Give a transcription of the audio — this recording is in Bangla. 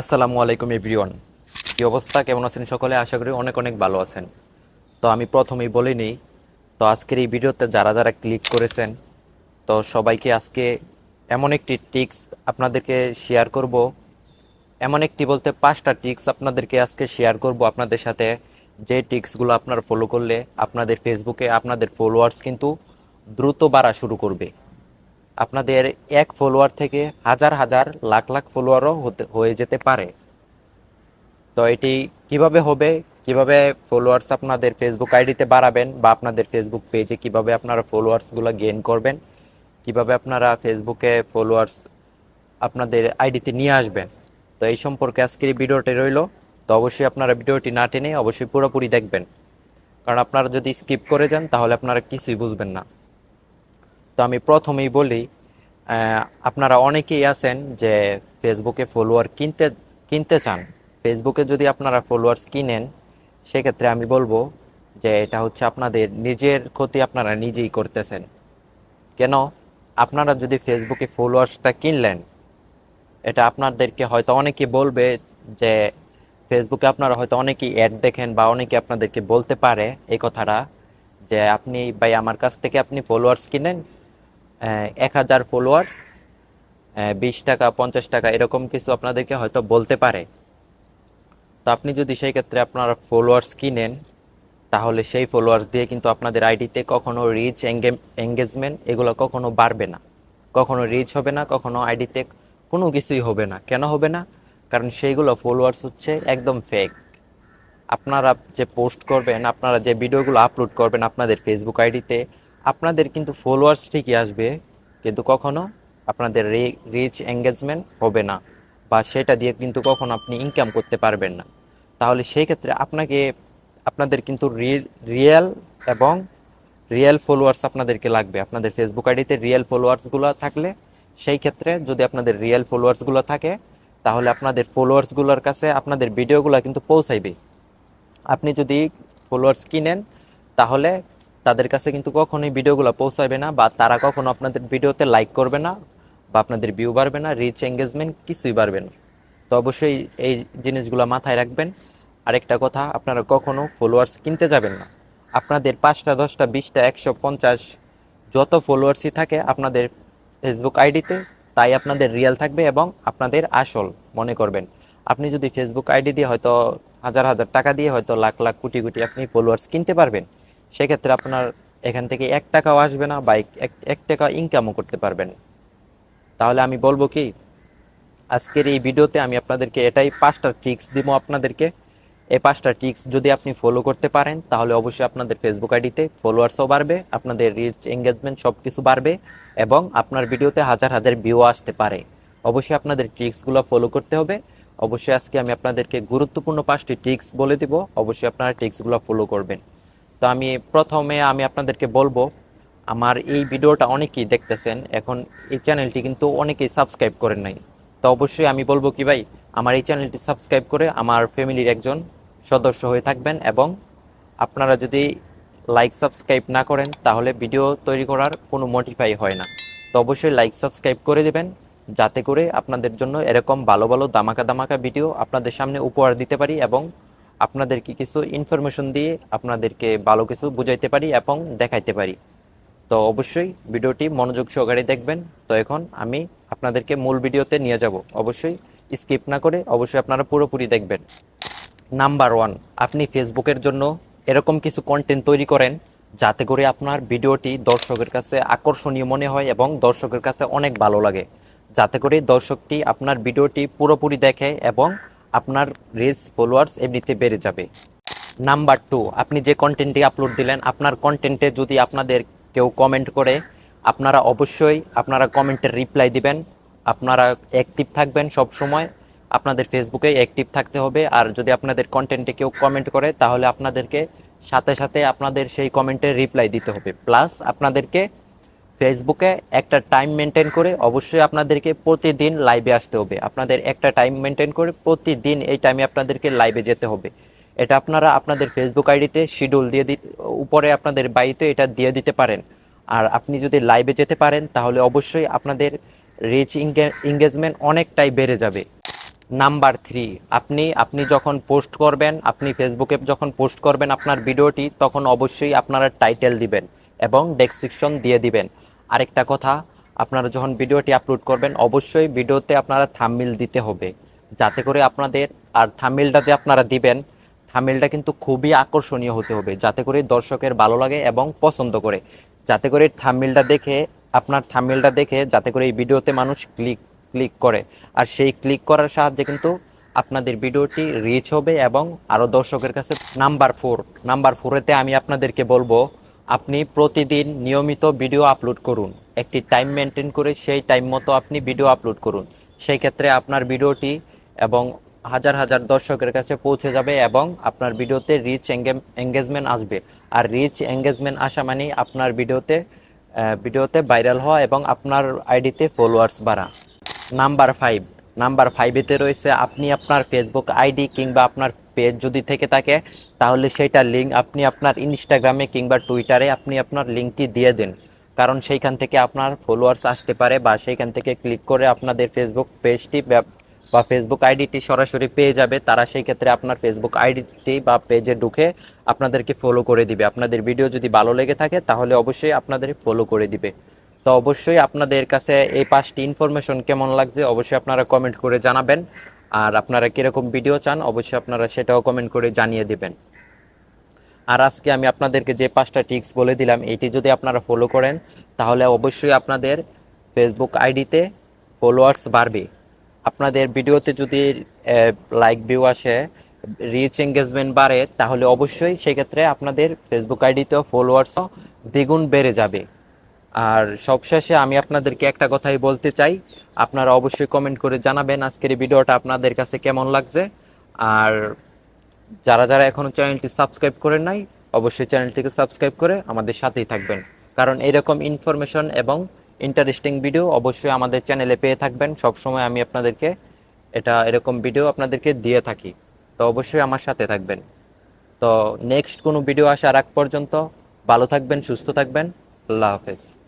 আসসালামু আলাইকুম, এভরিওয়ান। কি অবস্থা? কেমন আছেন সকলে? আশা করি অনেক অনেক ভালো আছেন। তো আমি প্রথমেই বলে নিই, তো আজকের এই ভিডিওতে যারা যারা ক্লিক করেছেন, তো সবাইকে আজকে এমন একটি টিক্স আপনাদেরকে শেয়ার করব। এমন একটি বলতে পাঁচটা টিক্স আপনাদেরকে আজকে শেয়ার করব আপনাদের সাথে। যে টিক্সগুলো আপনারা ফলো করলে আপনাদের ফেসবুকে আপনাদের ফলোয়ার্স কিন্তু দ্রুত বাড়া শুরু করবে। আপনাদের এক ফলোয়ার থেকে হাজার হাজার, লাখ লাখ ফলোয়ারও হয়ে যেতে পারে। তো এটি কীভাবে হবে, কীভাবে ফলোয়ার্স আপনাদের ফেসবুক আইডিতে বাড়াবেন বা আপনাদের ফেসবুক পেজে কীভাবে আপনারা ফলোয়ার্সগুলো গেইন করবেন, কীভাবে আপনারা ফেসবুকে ফলোয়ার্স আপনাদের আইডিতে নিয়ে আসবেন। তো এই সম্পর্কে আজকের এই ভিডিওটি রইল। তো অবশ্যই আপনারা ভিডিওটি না টেনে অবশ্যই পুরোপুরি দেখবেন। কারণ আপনারা যদি স্কিপ করে যান, তাহলে আপনারা কিছুই বুঝবেন না। তো আমি প্রথমেই বলি আপনারা অনেকেই আছেন যে ফেসবুকে ফলোয়ার কিনতে কিনতে চান। ফেসবুকে যদি আপনারা ফলোয়ার্স কিনেন, সেক্ষেত্রে আমি বলব যে এটা হচ্ছে আপনাদের নিজের ক্ষতি আপনারা নিজেই করতেছেন। কেন? আপনারা যদি ফেসবুকে ফলোয়ার্সটা কিনলেন, এটা আপনাদেরকে হয়তো অনেকে বলবে যে ফেসবুকে আপনারা হয়তো অনেকেই অ্যাড দেখেন বা অনেকে আপনাদেরকে বলতে পারে এই কথাটা যে আপনি ভাই আমার কাছ থেকে আপনি ফলোয়ার্স কিনেন এক হাজার ফলোয়ার্স বিশ টাকা, পঞ্চাশ টাকা, এরকম কিছু আপনাদেরকে হয়তো বলতে পারে। তো আপনি যদি সেই ক্ষেত্রে আপনার ফলোয়ার্স কিনেন, তাহলে সেই ফলোয়ার্স দিয়ে কিন্তু আপনাদের আইডিতে কখনো রিচ এঙ্গেজমেন্ট এগুলো কখনো বাড়বে না। কখনো রিচ হবে না, কখনো আইডিতে কোনো কিছুই হবে না। কেন হবে না? কারণ সেইগুলো ফলোয়ার্স হচ্ছে একদম ফেক আপনারা যে পোস্ট করবেন, আপনারা যে ভিডিওগুলো আপলোড করবেন আপনাদের ফেসবুক আইডিতে আপনাদের কিন্তু ফলোয়ার্স ঠিকই আসবে, কিন্তু কখনো আপনাদের রিচ এঙ্গেজমেন্ট হবে না বা সেটা দিয়ে কিন্তু কখনো আপনি ইনকাম করতে পারবেন না। তাহলে সেই ক্ষেত্রে আপনাকে, আপনাদের কিন্তু রিয়েল এবং রিয়েল ফলোয়ার্স আপনাদেরকে লাগবে। আপনাদের ফেসবুক আইডিতে রিয়েল ফলোয়ার্সগুলো থাকলে সেই ক্ষেত্রে যদি আপনাদের রিয়েল ফলোয়ার্সগুলো থাকে, তাহলে আপনাদের ফলোয়ার্সগুলোর কাছে আপনাদের ভিডিওগুলো কিন্তু পৌঁছাইবে। আপনি যদি ফলোয়ার্স কিনেন, তাহলে তাদের কাছে কিন্তু কখনোই ভিডিওগুলো পৌঁছাবে না বা তারা কখনো আপনাদের ভিডিওতে লাইক করবে না বা আপনাদের ভিউ বাড়বে না রিচ এঙ্গেজমেন্ট কিছুই বাড়বে না। তো অবশ্যই এই জিনিসগুলো মাথায় রাখবেন। আরেকটা কথা, আপনারা কখনো ফলোয়ার্স কিনতে যাবেন না। আপনাদের পাঁচটা, দশটা, বিশটা, একশো, পঞ্চাশ যত ফলোয়ার্সই থাকে আপনাদের ফেসবুক আইডিতে তাই আপনাদের রিয়েল থাকবে এবং আপনাদের আসল মনে করবেন। আপনি যদি ফেসবুক আইডি দিয়ে হয়তো হাজার হাজার টাকা দিয়ে হয়তো লাখ লাখ, কোটি কোটি আপনি ফলোয়ার্স কিনতে পারবেন। সেক্ষেত্রে আপনার এখান থেকে এক টাকাও আসবে না বা এক- টাকা ইনকামও করতে পারবেন। তাহলে আমি বলব কি, আজকের এই ভিডিওতে আমি আপনাদেরকে এটাই পাঁচটা ট্রিক্স দিব আপনাদেরকে। এই পাঁচটা ট্রিক্স যদি আপনি ফলো করতে পারেন, তাহলে অবশ্যই আপনাদের ফেসবুক আইডিতে ফলোয়ার্সও বাড়বে, আপনাদের রিচ এঙ্গেজমেন্ট সব কিছু বাড়বে এবং আপনার ভিডিওতে হাজার হাজার ভিউ আসতে পারে। অবশ্যই আপনাদের ট্রিক্সগুলো ফলো করতে হবে। অবশ্যই আজকে আমি আপনাদেরকে গুরুত্বপূর্ণ পাঁচটি ট্রিক্স বলে দিব। অবশ্যই আপনারা ট্রিক্সগুলো ফলো করবেন। তো আমি প্রথমে আমি আপনাদেরকে বলব, আমার এই ভিডিওটা অনেকেই দেখতেছেন, এখন এই চ্যানেলটি কিন্তু অনেকেই সাবস্ক্রাইব করেন নাই। তো অবশ্যই আমি বলব কি ভাই, আমার এই চ্যানেলটি সাবস্ক্রাইব করে আমার ফ্যামিলির একজন সদস্য হয়ে থাকবেন এবং আপনারা যদি লাইক সাবস্ক্রাইব না করেন, তাহলে ভিডিও তৈরি করার কোনো মোটিফাই হয় না। তো অবশ্যই লাইক সাবস্ক্রাইব করে দেবেন, যাতে করে আপনাদের জন্য এরকম ভালো ভালো দামাকা দামাকা ভিডিও আপনাদের সামনে উপহার দিতে পারি এবং আপনাদেরকে কিছু ইনফরমেশন দিয়ে আপনাদেরকে ভালো কিছু বুঝাইতে পারি এবং দেখাইতে পারি। তো অবশ্যই ভিডিওটি মনোযোগ সহকারে দেখবেন। তো এখন আমি আপনাদেরকে মূল ভিডিওতে নিয়ে যাব। অবশ্যই স্কিপ না করে অবশ্যই আপনারা পুরোপুরি দেখবেন। নাম্বার ওয়ান আপনি ফেসবুকের জন্য এরকম কিছু কন্টেন্ট তৈরি করেন যাতে করে আপনার ভিডিওটি দর্শকের কাছে আকর্ষণীয় মনে হয় এবং দর্শকের কাছে অনেক ভালো লাগে। যাতে করে দর্শকটি আপনার ভিডিওটি পুরোপুরি দেখে এবং আপনার রিচ ফলোয়ার্স এমনিতে বেড়ে যাবে। নাম্বার টু আপনি যে কন্টেন্টটি আপলোড দিলেন, আপনার কন্টেন্টে যদি আপনাদের কেউ কমেন্ট করে, আপনারা অবশ্যই আপনারা কমেন্টের রিপ্লাই দিবেন। আপনারা অ্যাক্টিভ থাকবেন সব সময় আপনাদের ফেসবুকে অ্যাক্টিভ থাকতে হবে। আর যদি আপনাদের কন্টেন্টে কেউ কমেন্ট করে, তাহলে আপনাদেরকে সাথে সাথে আপনাদের সেই কমেন্টের রিপ্লাই দিতে হবে। প্লাস আপনাদেরকে ফেসবুকে একটা টাইম মেনটেন করে অবশ্যই আপনাদেরকে প্রতিদিন লাইভে আসতে হবে। আপনাদের একটা টাইম মেনটেন করে প্রতিদিন এই টাইমে আপনাদেরকে লাইভে যেতে হবে। এটা আপনারা আপনাদের ফেসবুক আইডিতে শিডিউল দিয়ে দি উপরে আপনাদের বাড়িতে এটা দিয়ে দিতে পারেন। আর আপনি যদি লাইভে যেতে পারেন, তাহলে অবশ্যই আপনাদের রিচ এঙ্গেজমেন্ট অনেকটাই বেড়ে যাবে। নাম্বার থ্রি আপনি আপনি যখন পোস্ট করবেন, আপনি ফেসবুকে যখন পোস্ট করবেন আপনার ভিডিওটি তখন অবশ্যই আপনারা টাইটেল দিবেন। এবং ডেসক্রিপশন দিয়ে দিবেন। আরেকটা কথা, আপনারা যখন ভিডিওটি আপলোড করবেন, অবশ্যই ভিডিওতে আপনারা থাম্বনেল দিতে হবে। যাতে করে আপনাদের, আর থাম্বনেলটা যে আপনারা দিবেন থাম্বনেলটা কিন্তু খুবই আকর্ষণীয় হতে হবে। যাতে করে দর্শকের ভালো লাগে এবং পছন্দ করে। যাতে করে থাম্বনেলটা দেখে, আপনার থাম্বনেলটা দেখে যাতে করে এই ভিডিওতে মানুষ ক্লিক ক্লিক করে। আর সেই ক্লিক করার সাহায্যে কিন্তু আপনাদের ভিডিওটি রিচ হবে এবং আরও দর্শকের কাছে নাম্বার ফোর নাম্বার ফোরেতে আমি আপনাদেরকে বলব আপনি প্রতিদিন নিয়মিত ভিডিও আপলোড করুন। একটি টাইম মেনটেন করে সেই টাইম মতো আপনি ভিডিও আপলোড করুন। সেই ক্ষেত্রে আপনার ভিডিওটি এবং হাজার হাজার দর্শকের কাছে পৌঁছে যাবে এবং আপনার ভিডিওতে রিচ এঙ্গেজমেন্ট আসবে। আর রিচ এঙ্গেজমেন্ট আসা মানেই আপনার ভিডিওতে ভিডিওতে ভাইরাল হওয়া এবং আপনার আইডিতে ফলোয়ার্স বাড়া। নাম্বার ফাইভ নাম্বার ফাইভেতে রয়েছে আপনি আপনার ফেসবুক আইডি কিংবা আপনার পেজ যদি থেকে থাকে, তাহলে সেইটা লিঙ্ক আপনি আপনার ইনস্টাগ্রামে কিংবা টুইটারে আপনি আপনার লিঙ্কটি দিয়ে দিন। কারণ সেইখান থেকে আপনার ফলোয়ার্স আসতে পারে বা সেইখান থেকে ক্লিক করে আপনাদের ফেসবুক পেজটি বা ফেসবুক আইডিটি সরাসরি পেয়ে যাবে। তারা সেই ক্ষেত্রে আপনার ফেসবুক আইডিটি বা পেজে ঢুকে আপনাদেরকে ফলো করে দিবে। আপনাদের ভিডিও যদি ভালো লেগে থাকে, তাহলে অবশ্যই আপনাদের ফলো করে দিবে। তো অবশ্যই আপনাদের কাছে এই পাঁচটি ইনফরমেশন কেমন লাগছে, অবশ্যই আপনারা কমেন্ট করে জানাবেন। আর আপনারা কীরকম ভিডিও চান, অবশ্যই আপনারা সেটাও কমেন্ট করে জানিয়ে দিবেন। আর আজকে আমি আপনাদেরকে যে পাঁচটা টিপস বলে দিলাম, এটি যদি আপনারা ফলো করেন, তাহলে অবশ্যই আপনাদের ফেসবুক আইডিতে ফলোয়ার্স বাড়বে। আপনাদের ভিডিওতে যদি লাইক ভিউ আসে রিচ এঙ্গেজমেন্ট বাড়ে, তাহলে অবশ্যই সেক্ষেত্রে আপনাদের ফেসবুক আইডিতেও ফলোয়ার্সও দ্বিগুণ বেড়ে যাবে। আর সবশেষে আমি আপনাদেরকে একটা কথাই বলতে চাই। আপনারা অবশ্যই কমেন্ট করে জানাবেন আজকের এই ভিডিওটা আপনাদের কাছে কেমন লাগছে। আর যারা যারা এখনও চ্যানেলটি সাবস্ক্রাইব করেন নাই, অবশ্যই চ্যানেলটিকে সাবস্ক্রাইব করে আমাদের সাথেই থাকবেন। কারণ এরকম ইনফরমেশন এবং ইন্টারেস্টিং ভিডিও অবশ্যই আমাদের চ্যানেলে পেয়ে থাকবেন। সবসময় আমি আপনাদেরকে এটা এরকম ভিডিও আপনাদেরকে দিয়ে থাকি। তো অবশ্যই আমার সাথে থাকবেন। তো নেক্সট কোনো ভিডিও আসার আগ পর্যন্ত ভালো থাকবেন, সুস্থ থাকবেন। আল্লাহ হাফেজ।